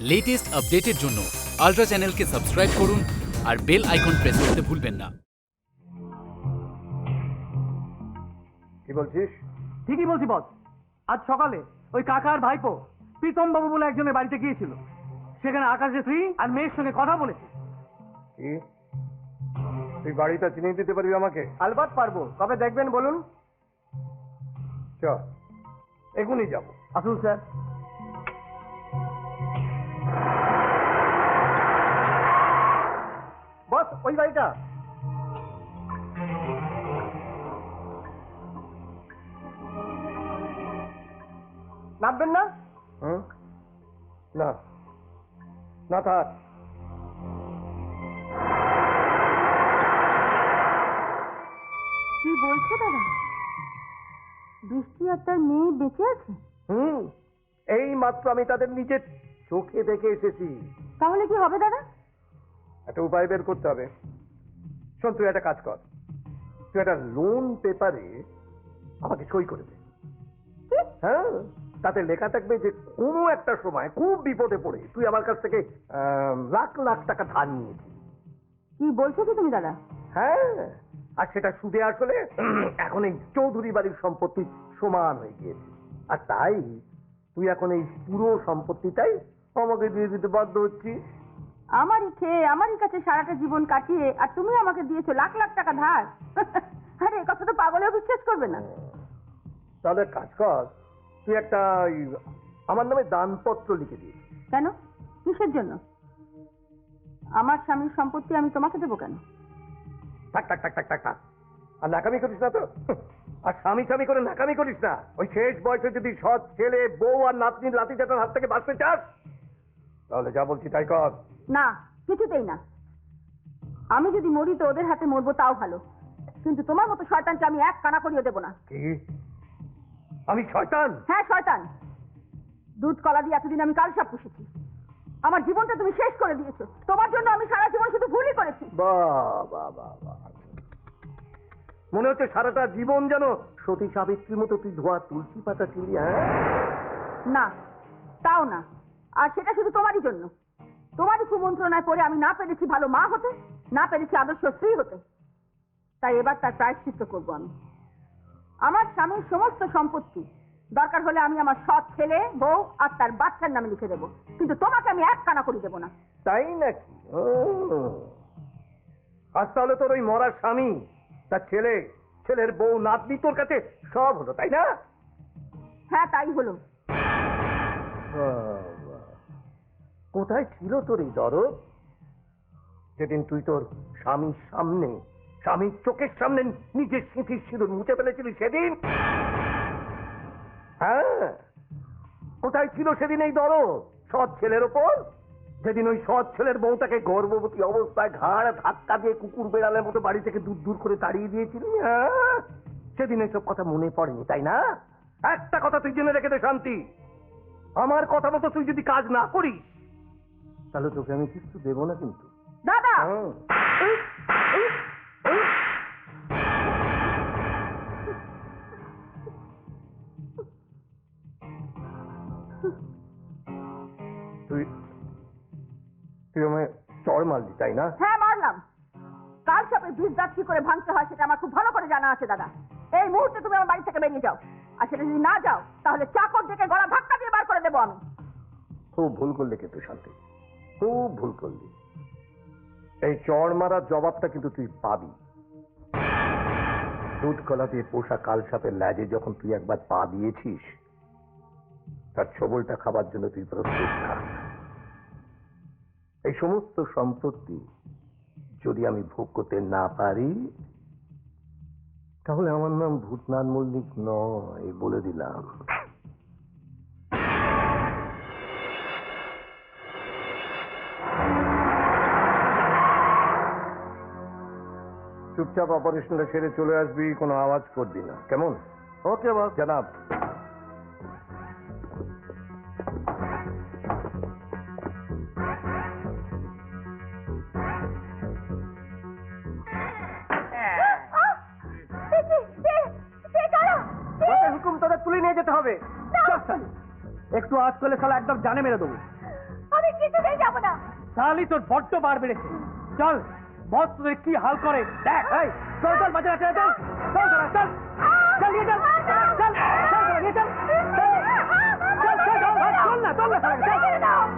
Latest আপডেটের জন্য ultra চ্যানেলকে সাবস্ক্রাইব করুন আর বেল আইকন প্রেস করতে ভুলবেন না। কি বলছিস? ঠিকই বলছি বস। আজ সকালে ওই কাকার ভাইপো প্রীতম বাবু বলে একজনের বাড়িতে গিয়েছিল। সেখানে আকাশের স্ত্রী আর মেয়ের সঙ্গে কথা বলেছে কি? তুই বাড়িটা চিনিয়ে দিতে পারবি আমাকে? আলবাত পারব। কবে দেখবেন বলুন? চ। এখনই যাব। আসুন স্যার। ওই বাড়িটা। নামবেন না? না। না থাক। কি বলছো দাদা? বৃষ্টি আর তার মেয়ে বেঁচে আছে? হুম। এই মাত্র আমি তাদের নিজের চোখে দেখে এসেছি। তাহলে কি হবে দাদা? একটা উপায় বের করতে হবে। শোন তুই একটা কাজ কর। তুই একটা লোন পেপারে আমাকে সই করে দে। হ্যাঁ? তাতে লেখা থাকবে যে কোনো একটা সময় খুব বিপদে পড়ে তুই আমার কাছ থেকে লাখ লাখ টাকা ধার নিয়েছিস। কি বলছো তো তুমি দাদা? হ্যাঁ? আর সেটা সুদে আসলে এখন এই চৌধুরী বাড়ির সম্পত্তি সমান হয়ে গিয়েছে। আর তাই তুই এখন এই পুরো সম্পত্তিটাই আমাকে দিয়ে দিতে বাধ্য হচ্ছিস। আমারই খেয়ে আমারই কাছে সারাটা জীবন কাটিয়ে আর তুমি আমাকে দিয়েছ লাখ লাখ টাকা ধার। আরে এ কথা তো পাগলেও বিশ্বাস করবে না। তাহলে কাজ কর তুই একটা ওই আমার নামে দানপত্র লিখে দিস। কেন? কিসের জন্য? আমার স্বামীর সম্পত্তি আমি তোমাকে দেবো কেন? থাক টাক টাক টাক টাক থাক। আর নাকামি করিস না তো? আর স্বামী স্বামী করে নাকামি করিস না। ওই শেষ বয়সে যদি সৎ ছেলে বউ আর নাতনির লাতি চাটার হাত থেকে বাঁচতে চাস তাহলে যা বলছি তাই কর। না কিছুতেই না। আমি যদি মরি তো ওদের হাতে মরবো তাও ভালো। কিন্তু তোমার মতো শয়তানকে আমি এক কানা করিয়ে দেবো না। কি? আমি শয়তান? হ্যাঁ শয়তান। দুধ কলা দিয়ে এতদিন আমি কাল সব পুষেছি। আমার জীবনটা তুমি শেষ করে দিয়েছ। তোমার জন্য আমি সারা জীবন শুধু ভুলই করেছি। মনে হচ্ছে সারাটা জীবন যেন সতী সাবিত্রীর মতো তুই ধোয়া তুলসী পাতা ছিলি হ্যাঁ? না তাও না। আর সেটা শুধু তোমারই জন্য। তোমারই কুমন্ত্রণায় পড়ে আমি না পেরেছি ভালো মা হতে না পেরেছি আদর্শ স্ত্রী হতে। তাই এবার তার প্রায়শ্চিত্ত করব আমি। আমার স্বামীর সমস্ত সম্পত্তি দরকার হলে আমি আমার সৎ ছেলে বউ আর তার বাচ্চার নামে লিখে দেবো। কিন্তু তোমাকে আমি এক কানা করে দেবো না। তাই নাকি? ও। আজ তাহলে তোর ওই মরার স্বামী তার ছেলে ছেলের বউ নাতনি তোর কাছে সব হলো তাই না? হ্যাঁ তাই হলো। বাবা, কোথায় ছিল তোর এই দরদ? যেদিন তুই তোর স্বামীর সামনে, স্বামীর চোখের সামনে নিজের স্মৃতির সিঁদুর মুছে ফেলেছিলি সেদিন? হ্যাঁ কোথায় ছিল সেদিন এই দরদ? সৎ ছেলের ওপর? সেদিন ওই সৎ ছেলের বউটাকে গর্ভবতী অবস্থায় ঘাড় ধাক্কা দিয়ে কুকুর বেড়ালের মতো বাড়ি থেকে দূর দূর করে তাড়িয়ে দিয়েছিলি হ্যাঁ? সেদিন এসব কথা মনে পড়েনি, তাই না? একটা কথা তুই জেনে রেখে দে, শান্তি। আমার কথা মতো তুই যদি কাজ না করিস তাহলে তোকে আমি কিছু দেবো না কিন্তু। দাদা! হ্যাঁ। তুই তুই আমায় চড় মারলি তাই না? হ্যাঁ মারলাম। কাল সাপে বীজ দাঁত কি করে ভাঙতে হয় সেটা আমার খুব ভালো করে জানা আছে দাদা। এই মুহূর্তে তুমি আমার বাড়ি থেকে বেরিয়ে যাও। আর সেটা যদি না যাও তাহলে চাকর ডেকে গলা ধাক্কা দিয়ে বার করে দেবো আমি। খুব ভুল করলি কিন্তু শান্তি। খুব ভুল করলি। এই চড় মারার জবাবটা কিন্তু তুই পাবি। দুধ কলা দিয়ে পোষা কাল সাপের ল্যাজে যখন তুই একবার পা দিয়েছিস, তার ছবলটা খাবার জন্য তুই প্রস্তুত থাক এই সমস্ত সম্পত্তি যদি আমি ভোগ করতে না পারি, তাহলে আমার নাম ভূতনাথ মল্লিক নয় বলে দিলাম। চুপচাপ অপারেশনটা সেরে চলে আসবি কোনো আওয়াজ করবি না। কেমন? ওকে বস। জানাব। হুকুম তোদের তুলে নিয়ে যেতে হবে। একটু আজ করলে শালা একদম জানে মেরে দেবো। আমি কিছুতেই যাব না। শালি তোর বড্ড বার বেড়েছে। চল। বস তোদের কি হাল করে দেখ এই চল চল বাজার আছে চল চল চল চল চল নিয়ে চল চল চল নিয়ে চল চল চল চল না চল না চল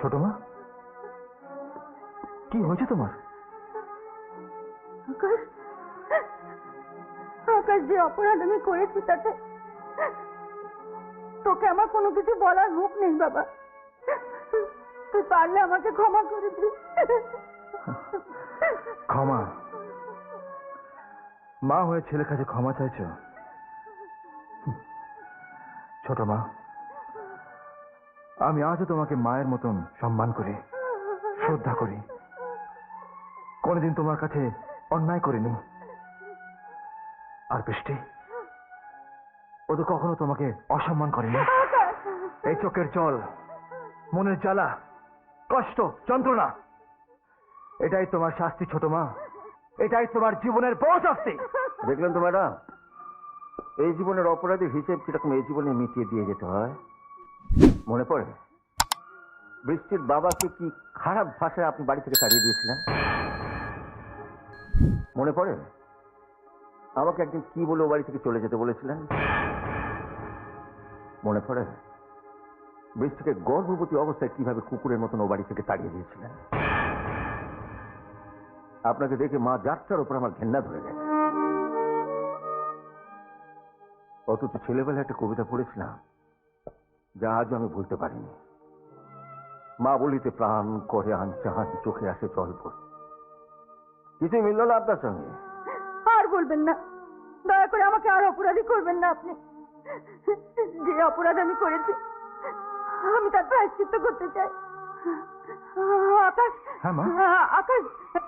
ছোট মা কি হয়েছে তোমার? আকাশ আকাশ যে অপরাধ আমি করেছি তাতে তোকে আমার কোনো কিছু বলার মুখ নেই বাবা। তুই পারলে আমাকে ক্ষমা করে দিস। ক্ষমা? মা হয়ে ছেলের কাছে ক্ষমা চাইছ? ছোট মা আমি আজও তোমাকে মায়ের মতন সম্মান করি, শ্রদ্ধা করি। কোনদিন তোমার কাছে অন্যায় করিনি। আর বৃষ্টি, ও তো কখনো তোমাকে অসম্মান করেনি। এই চোখের জল, মনের জ্বালা, কষ্ট, যন্ত্রণা, এটাই তোমার শাস্তি ছোট মা। এটাই তোমার জীবনের বড় শাস্তি। দেখলেন তো ম্যাডাম, এই জীবনের অপরাধের হিসেব কীরকম এই জীবনে মিটিয়ে দিয়ে যেতে হয়? মনে পড়ে? বৃষ্টির বাবাকে কি খারাপ ভাষায় আপনি বাড়ি থেকে তাড়িয়ে দিয়েছিলেন? মনে পড়ে? আমাকে একদিন কি বলে ও বাড়ি থেকে চলে যেতে বলেছিলেন? মনে পড়ে? বৃষ্টিকে গর্ভবতী অবস্থায় কীভাবে কুকুরের মতন ও বাড়ি থেকে তাড়িয়ে দিয়েছিলেন? আপনাকে দেখে মা যাত্রার উপর আমার ঘেন্না ধরে গেছে। অথচ ছেলেবেলা একটা কবিতা পড়েছিলাম। যা আজও আমি ভুলতে পারিনি। মা বলিতে প্রাণ করে আনচান চোখে আসে জল পড়ে কিছুই মিলল না আপনার সঙ্গে। আর বলবেন না। দয়া করে আমাকে আর অপরাধী করবেন না আপনি। যে অপরাধ আমি করেছি আমি তার প্রায়শ্চিত্ত করতে চাই। আকাশ হ্যাঁ, আকাশ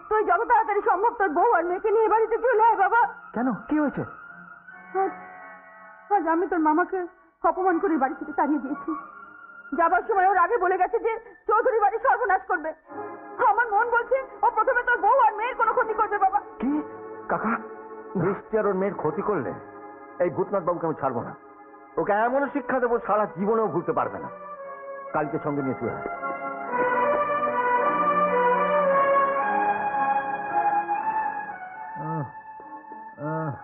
তুই যত তাড়াতাড়ি সম্ভব তোর বউ আর মেয়েকে নিয়ে বাড়িতে চলে আয় বাবা। কেন? কি হয়েছে? আজ- আজ আমি তোর মামাকে অপমান করে বাড়ি থেকে তাড়িয়ে দিয়েছি। যাবার সময় ওর আগে বলে গেছে যে চৌধুরী বাড়ি সর্বনাশ করবে। আমার মন বলছে ও প্রথমে তোর বউ আর মেয়ের কোনো ক্ষতি করবে বাবা। কি? কাকা বৃষ্টি আর ওর মেয়ের ক্ষতি করলে এই ভূতনাথ বাবুকে আমি ছাড়বো না। ওকে এমন শিক্ষা দেবো সারা জীবনেও ভুলতে পারবে না। কালকে সঙ্গে নিয়ে তুই আয়।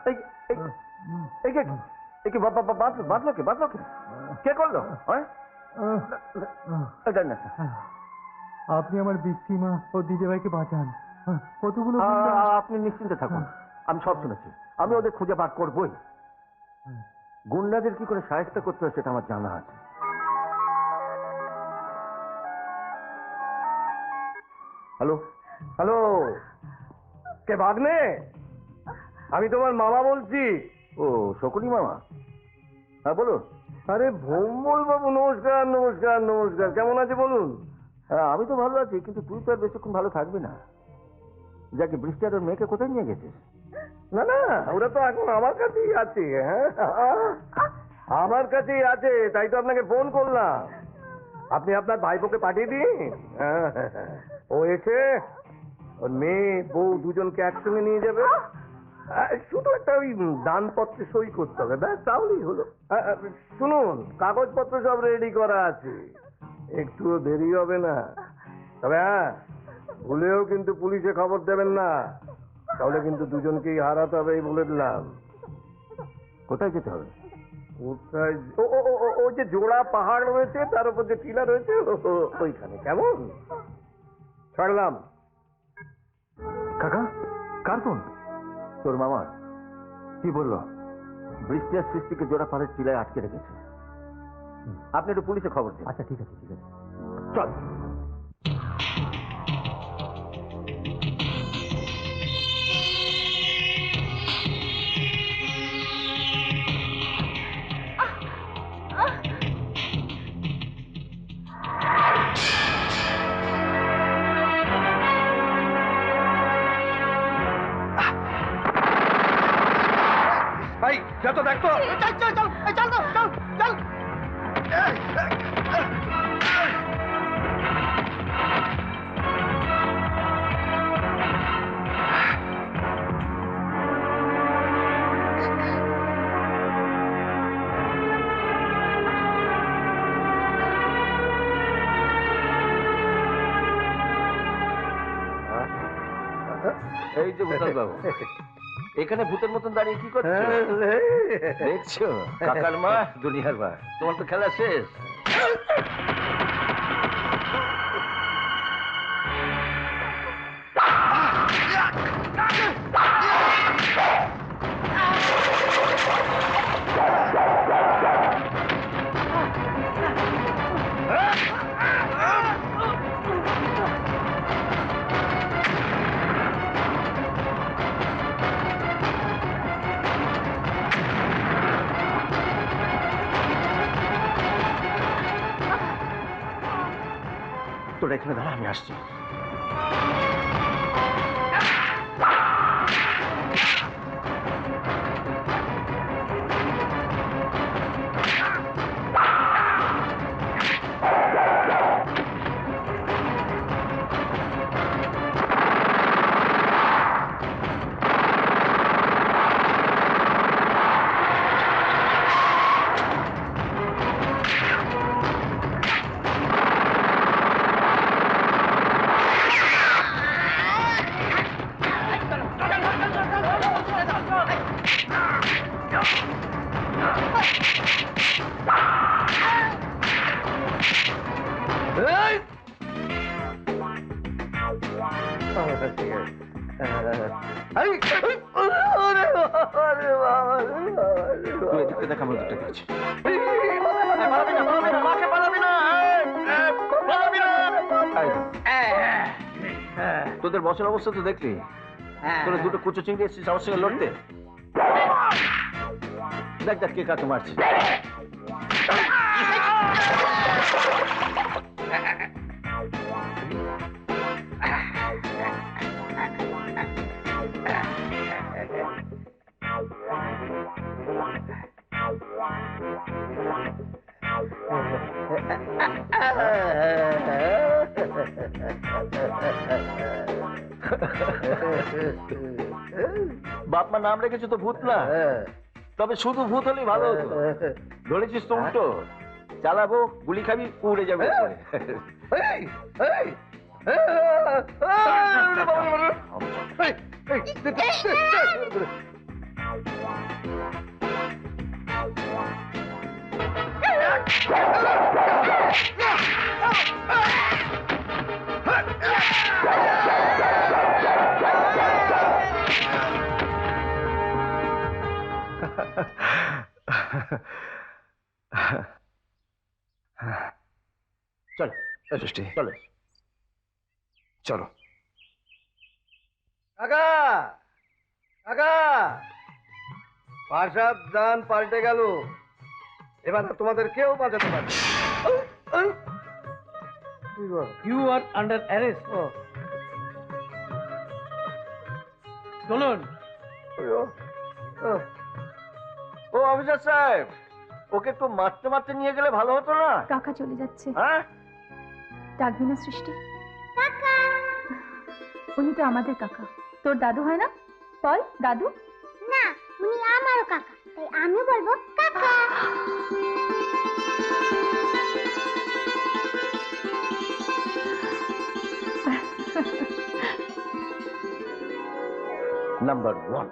এই এই- এই কে বাঁধলো কে বাঁধলো কে কে করল? হ্যাঁ। আপনি আমার বৃষ্টিমা ও দিদি ভাইকে বাঁচান। কতগুলো আপনি নিশ্চিন্তে থাকুন। আমি সব শুনেছি। আমি ওদের খুঁজে বার করবই। গুন্ডাদের কি করে সাহায্য করতে হয় সেটা আমার জানা আছে। হ্যালো? হ্যালো? কে ভাগ্নে? আমি তোমার মামা বলছি। ও শকুনি মামা? হ্যাঁ বলুন। আরে ভোম্বল বাবু নমস্কার নমস্কার নমস্কার। কেমন আছে বলুন? হ্যাঁ আমি তো ভালো আছি কিন্তু তুই তো আর বেশিক্ষণ ভালো থাকবি না। যাকে বৃষ্টি আর মেয়েকে কোথায় নিয়ে গেছিস? না না ওরা তো এখন আমার কাছেই আছে হ্যাঁ? আমার কাছেই আছে তাই তো আপনাকে ফোন করলাম। আপনি আপনার ভাইপোকে পাঠিয়ে দিন। হ্যাঁ, ও এসে ওর মেয়ে বউ দুজনকে একসঙ্গে নিয়ে যাবে। শুধু একটা ওই দানপত্রে সই করতে হবে ব্যাস তাহলেই হলো। শুনুন কাগজপত্র সব রেডি করা আছে। একটুও দেরি হবে না। তবে হ্যাঁ ভুলেও কিন্তু পুলিশে খবর দেবেন না। তাহলে কিন্তু দুজনকেই হারাতে হবে এই বলে দিলাম। কোথায় যেতে হবে? কোথায় ও ও ও, যে জোড়া পাহাড় রয়েছে তার উপর যে টিলা রয়েছে ওইখানে। কেমন? ছাড়লাম। কাকা কার ফোন? তোর মামার কি বলল? বৃষ্টি আর সৃষ্টিকে জোড়া পাড়ের চিলায় আটকে রেখেছে। আপনি একটু পুলিশে খবর দিন। আচ্ছা ঠিক আছে ঠিক আছে। চল। যা তো দেখ তো এই যে ভূতাল বাবু এখানে ভূতের মতন দাঁড়িয়ে কি করছ? দেখছ কাকার মা দুনিয়ার মা। তোমার তো খেলা শেষ। এখানে দাঁড়া আমি আসছি। তুই এদিকে দেখ আমরা দুটো দেখছি এই, তোদের বছর অবস্থা তো দেখলি। তোরা দুটো কুচো চিংড়ি এসেছিস আমার সঙ্গে লড়তে। দেখ দেখ কে কাকে মারছে। বাপ মা নাম রেখেছো তো ভূত না তবে শুধু ভূত হলেই ভালো হতো ধরেছিস তো উল্টো চালাবো গুলি খাবি উড়ে যাবে উপরে। চল সৃষ্টি চলো। চলো। কাকা! কাকা! পাশার দান পাল্টে গেল। এবার তোমাদের কেউ বাঁচাতে বল? ইউ আর আন্ডার অ্যারেস্ট চলুন। ও অফিসার সাহেব ওকে একটু মারতে মারতে নিয়ে গেলে ভালো হতো না? কাকা চলে যাচ্ছে। হ্যাঁ? ডাকবি না সৃষ্টি? উনি তো আমাদের কাকা। তোর দাদু হয় না? বল দাদু। না উনি আমারও কাকা তাই আমি বলব কাকা। Number one